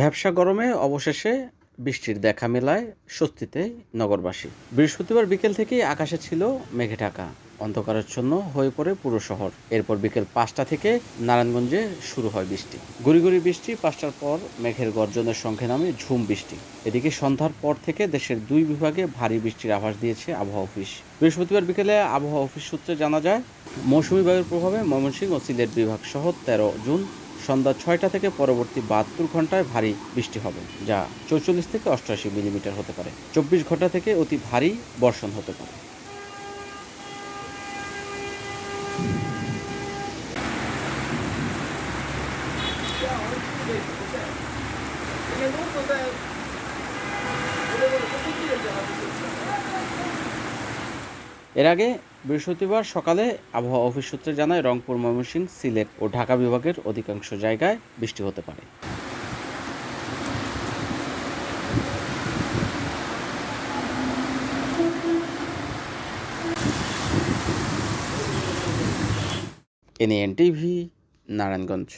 ব্যবসা গরমে অবশেষে বৃষ্টির দেখা মেলায় স্বস্তিতে নগরবাসী। বৃহস্পতিবার বিকেল থেকেই আকাশে ছিল মেঘে ঢাকা। অন্ধকারাচ্ছন্ন হয়ে পড়ে পুরো শহর। এরপর বিকেল পাঁচটা থেকে নারায়ণগঞ্জে শুরু হয় বৃষ্টি। গুড়ি গুড়ি বৃষ্টি, পাঁচটার পর মেঘের গর্জনের সঙ্গে নামে ঝুম বৃষ্টি। এদিকে সন্ধ্যার পর থেকে দেশের দুই বিভাগে ভারী বৃষ্টির আভাস দিয়েছে আবহাওয়া অফিস। বৃহস্পতিবার বিকেলে আবহাওয়া অফিস সূত্রে জানা যায়, মৌসুমী বায়ুর প্রভাবে ময়মনসিংহ ও সিলেট বিভাগ সহ তেরো জুন সন্ধ্যা ছয়টা থেকে পরবর্তী বাহাত্তর ঘন্টায় ভারী বৃষ্টি হবে, যা চৌচল্লিশ থেকে অষ্টআশি মিলিমিটার হতে পারে। চব্বিশ ঘণ্টা থেকে অতি ভারী বর্ষণ হতে পারে। এর আগে বৃহস্পতিবার সকালে আবহাওয়া অফিস সূত্রে জানায়, রংপুর, ময়মনসিংহ, সিলেট ও ঢাকা বিভাগের অধিকাংশ জায়গায় বৃষ্টি হতে পারে। NN TV Narayanganj.